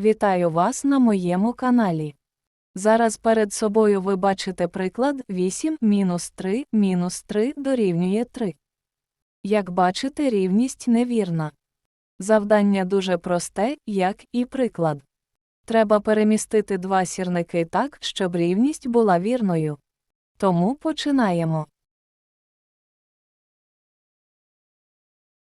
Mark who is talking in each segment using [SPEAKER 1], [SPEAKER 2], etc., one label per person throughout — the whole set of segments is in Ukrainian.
[SPEAKER 1] Вітаю вас на моєму каналі. Зараз перед собою ви бачите приклад 8 мінус 3 мінус 3 дорівнює 3. Як бачите, рівність невірна. Завдання дуже просте, як і приклад. Треба перемістити два сірники так, щоб рівність була вірною. Тому починаємо.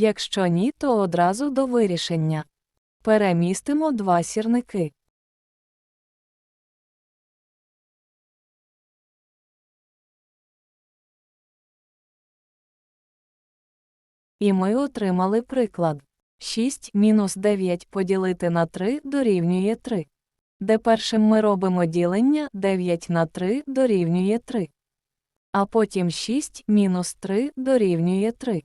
[SPEAKER 1] Якщо ні, то одразу до вирішення. Перемістимо два сірники. І ми отримали приклад. 6 мінус 9 поділити на 3 дорівнює 3. Де першим ми робимо ділення 9 на 3 дорівнює 3. А потім 6 мінус 3 дорівнює 3.